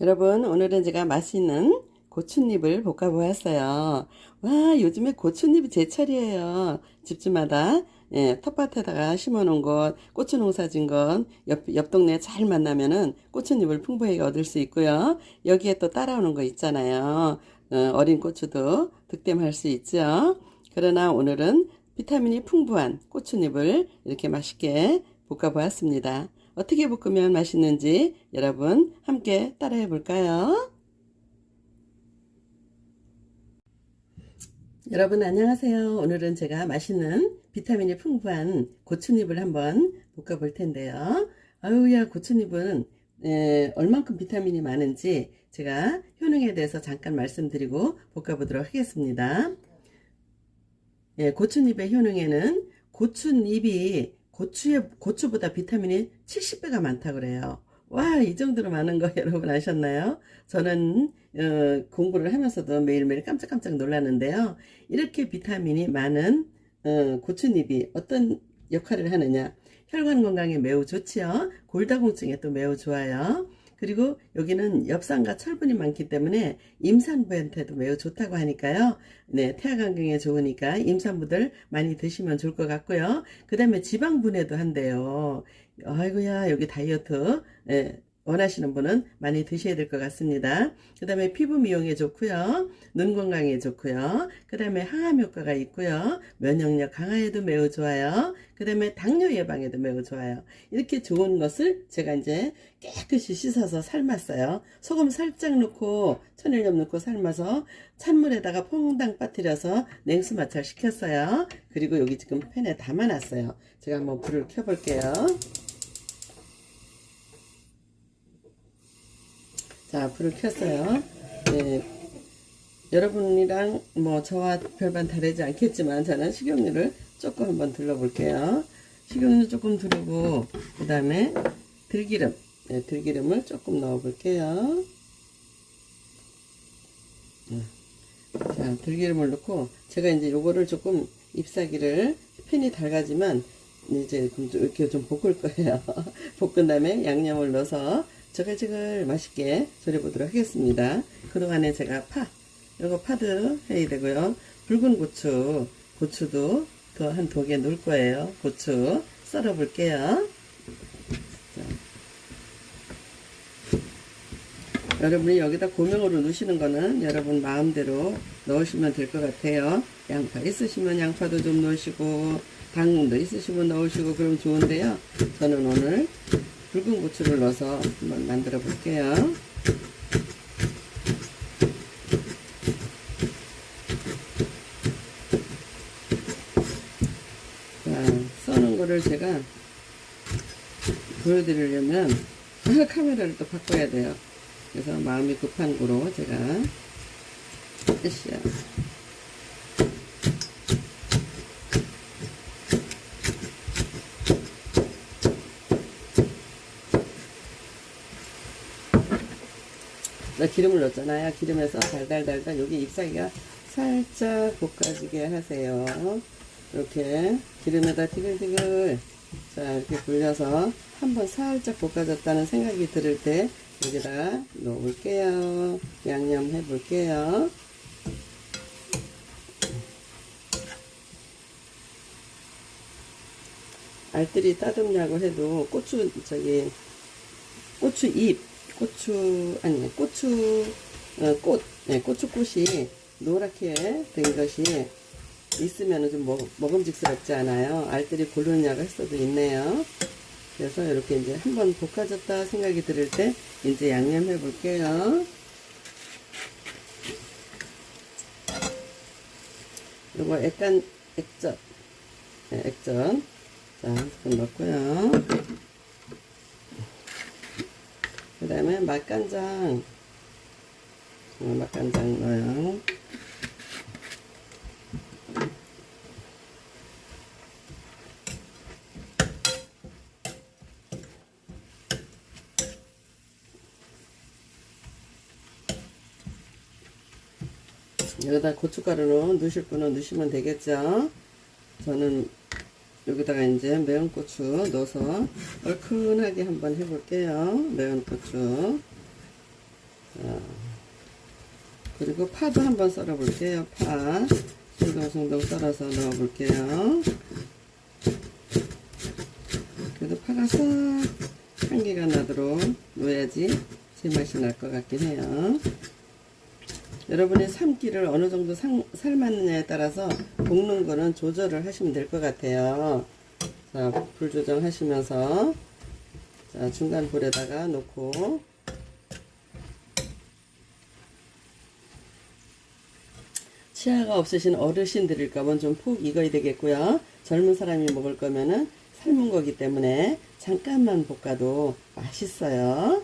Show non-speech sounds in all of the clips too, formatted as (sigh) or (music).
여러분, 오늘은 제가 맛있는 고추잎을 볶아 보았어요. 와, 요즘에 고추잎이 제철이에요. 집집마다 예, 텃밭에다가 심어 놓은 것, 고추 농사 진 것, 옆, 옆 동네 잘 만나면은 고추잎을 풍부하게 얻을 수 있고요. 여기에 또 따라오는 거 있잖아요. 어, 어린 고추도 득템할 수 있죠. 그러나 오늘은 비타민이 풍부한 고추잎을 이렇게 맛있게 볶아 보았습니다. 어떻게 볶으면 맛있는지 여러분 함께 따라해 볼까요? 여러분 안녕하세요. 오늘은 제가 맛있는 비타민이 풍부한 고추잎을 한번 볶아 볼 텐데요. 아유야 고추잎은 에, 얼만큼 비타민이 많은지 제가 효능에 대해서 잠깐 말씀드리고 볶아 보도록 하겠습니다. 예, 고추잎의 효능에는 고추잎이 고추에, 고추보다 비타민이 70배가 많다 그래요. 와, 이 정도로 많은 거 (laughs) 여러분 아셨나요? 저는 어, 공부를 하면서도 매일매일 깜짝깜짝 놀랐는데요. 이렇게 비타민이 많은 어, 고추잎이 어떤 역할을 하느냐? 혈관 건강에 매우 좋지요. 골다공증에 또 매우 좋아요. 그리고 여기는 엽산과 철분이 많기 때문에 임산부한테도 매우 좋다고 하니까요. 네, 태아관경에 좋으니까 임산부들 많이 드시면 좋을 것 같고요. 그 다음에 지방분해도 한대요. 아이고야, 여기 다이어트, 네, 원하시는 분은 많이 드셔야 될 것 같습니다. 그 다음에 피부 미용에 좋고요. 눈 건강에 좋고요. 그 다음에 항암 효과가 있고요. 면역력 강화에도 매우 좋아요. 그 다음에 당뇨 예방에도 매우 좋아요. 이렇게 좋은 것을 제가 이제 깨끗이 씻어서 삶았어요. 소금 살짝 넣고 천일염 넣고 삶아서 찬물에다가 퐁당 빠뜨려서 냉수 마찰 시켰어요. 그리고 여기 지금 팬에 담아놨어요. 제가 한번 불을 켜볼게요. 자, 불을 켰어요. 네, 여러분이랑 뭐 저와 별반 다르지 않겠지만 저는 식용유를 조금 한번 둘러볼게요. 식용유 조금 두르고 그 다음에 들기름, 네, 들기름을 조금 넣어 볼게요. 네. 자, 들기름을 넣고 제가 이제 요거를 조금 잎사귀를 팬이 달가지만 이제 좀 이렇게 좀 볶을 거예요. (laughs) 볶은 다음에 양념을 넣어서 저글저글 맛있게 졸여보도록 하겠습니다. 그동안에 제가 파, 이거 파도 해야 되고요. 붉은 고추, 고추도 더한두 개 넣을 거예요. 고추 썰어 볼게요. 여러분이 여기다 고명으로 넣으시는 거는 여러분 마음대로 넣으시면 될 것 같아요. 양파 있으시면 양파도 좀 넣으시고 당도 있으시면 넣으시고 그럼 좋은데요. 저는 오늘 붉은 고추를 넣어서 한번 만들어 볼게요. 자, 써는 거를 제가 보여드리려면 (laughs) 카메라를 또 바꿔야 돼요. 그래서 마음이 급한 거로 제가 으쌰. 기름을 넣었잖아요. 기름에서 달달달달 여기 잎사귀가 살짝 볶아지게 하세요. 이렇게 기름에다 티글티글 자 이렇게 굴려서 한번 살짝 볶아졌다는 생각이 들을 때 여기다 넣어볼게요. 양념 해볼게요. 알뜰히 따듬냐고 해도 고추 저기 고추 잎 고추 아니 고추 어, 꽃 네, 고추꽃이 노랗게 된 것이 있으면 좀 먹, 먹음직스럽지 않아요. 알뜰히 고르냐고 할 수도 있네요. 그래서 이렇게 이제 한번 볶아졌다 생각이 들을 때 이제 양념 해 볼게요. 요거 약간 액젓, 네, 액젓. 자, 좀 넣고요. 그 다음에 맛간장, 어, 맛간장 넣어요. 여기다 고춧가루로 넣으실 분은 넣으시면 되겠죠. 저는 여기다가 이제 매운 고추 넣어서 얼큰하게 한번 해볼게요. 매운 고추. 그리고 파도 한번 썰어 볼게요. 파. 송동송동 썰어서 넣어 볼게요. 그래도 파가 싹 향기가 나도록 넣어야지 제맛이 날 것 같긴 해요. 여러분이 삶기를 어느 정도 삶, 삶았느냐에 따라서 볶는 거는 조절을 하시면 될 것 같아요. 자, 불 조정하시면서 자, 중간 불에다가 놓고 치아가 없으신 어르신들일까봐 좀푹 익어야 되겠고요. 젊은 사람이 먹을 거면은 삶은 거기 때문에 잠깐만 볶아도 맛있어요.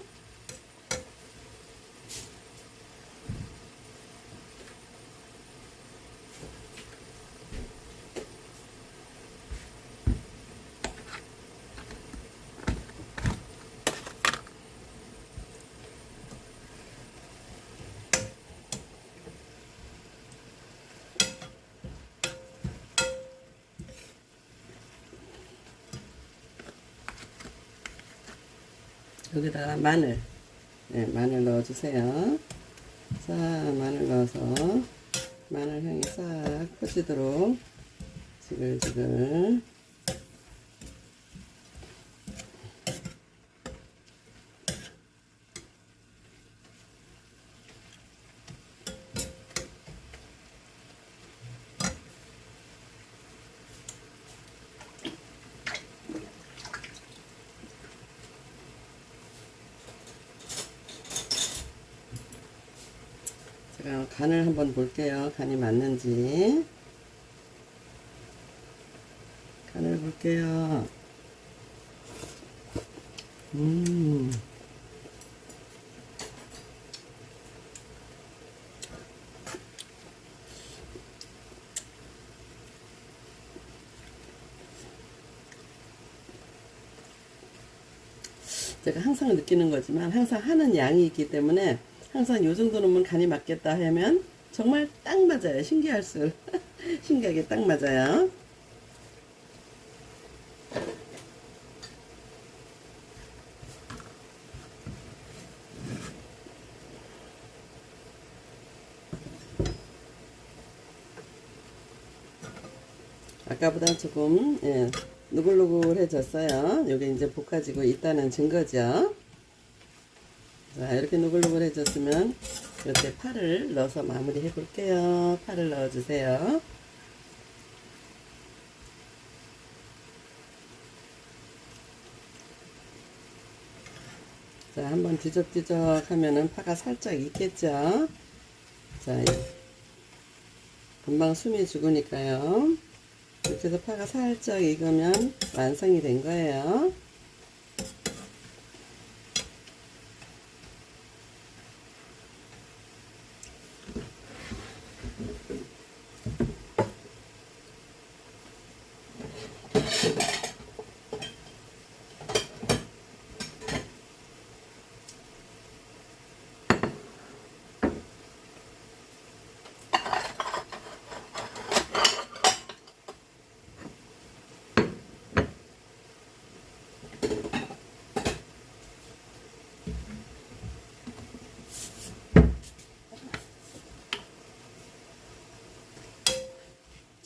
여기다가 마늘, 네, 마늘 넣어주세요. 자, 마늘 넣어서 마늘 향이 싹 퍼지도록 지글지글. 제가 간을 한번 볼게요. 간이 맞는지. 간을 볼게요. 음. 제가 항상 느끼는 거지만 항상 하는 양이 있기 때문에 항상 요 정도 넣으면 간이 맞겠다 하면 정말 딱 맞아요. 신기할 수 (laughs) 신기하게 딱 맞아요. 아까보다 조금 예, 누글누글해졌어요. 여기 이제 볶아지고 있다는 증거죠. 자, 이렇게 누글누글해졌으면 이렇게 파를 넣어서 마무리 해 볼게요. 파를 넣어 주세요. 자, 한번 뒤적뒤적 하면은 파가 살짝 익겠죠? 자, 금방 숨이 죽으니까요. 이렇게 해서 파가 살짝 익으면 완성이 된 거예요.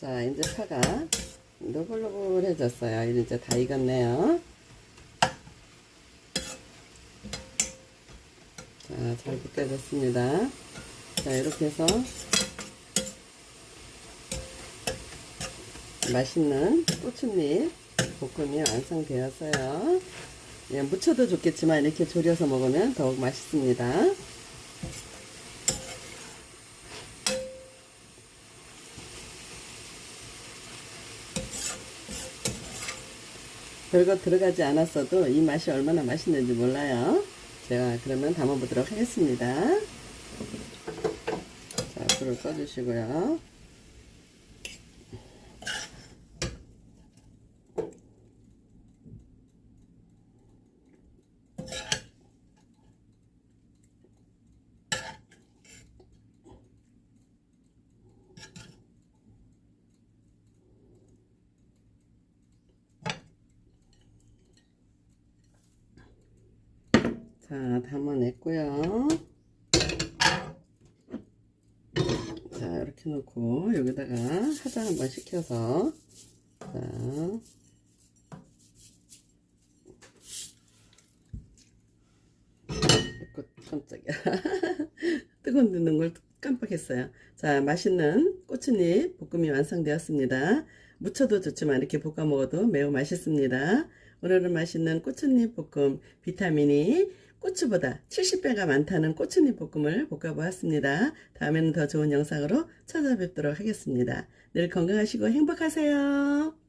자, 이제 파가 노글노글해졌어요. 이제 다 익었네요. 자, 잘 볶아졌습니다. 자, 이렇게 해서 맛있는 꼬추잎 볶음이 완성되었어요. 예, 무쳐도 좋겠지만 이렇게 졸여서 먹으면 더욱 맛있습니다. 별거 들어가지 않았어도 이 맛이 얼마나 맛있는지 몰라요. 제가 그러면 담아보도록 하겠습니다. 자, 불을 꺼주시고요. 자, 담아냈고요. 해놓고 여기다가 하자 한번 시켜서. 자. 깜짝이야. (laughs) 뜨거운 넣는 걸 깜빡했어요. 자 맛있는 꼬치잎 볶음이 완성되었습니다. 무쳐도 좋지만 이렇게 볶아 먹어도 매우 맛있습니다. 오늘은 맛있는 꼬치잎 볶음 비타민이 고추보다 70배가 많다는 꼬치잎 볶음을 볶아보았습니다. 다음에는 더 좋은 영상으로 찾아뵙도록 하겠습니다. 늘 건강하시고 행복하세요.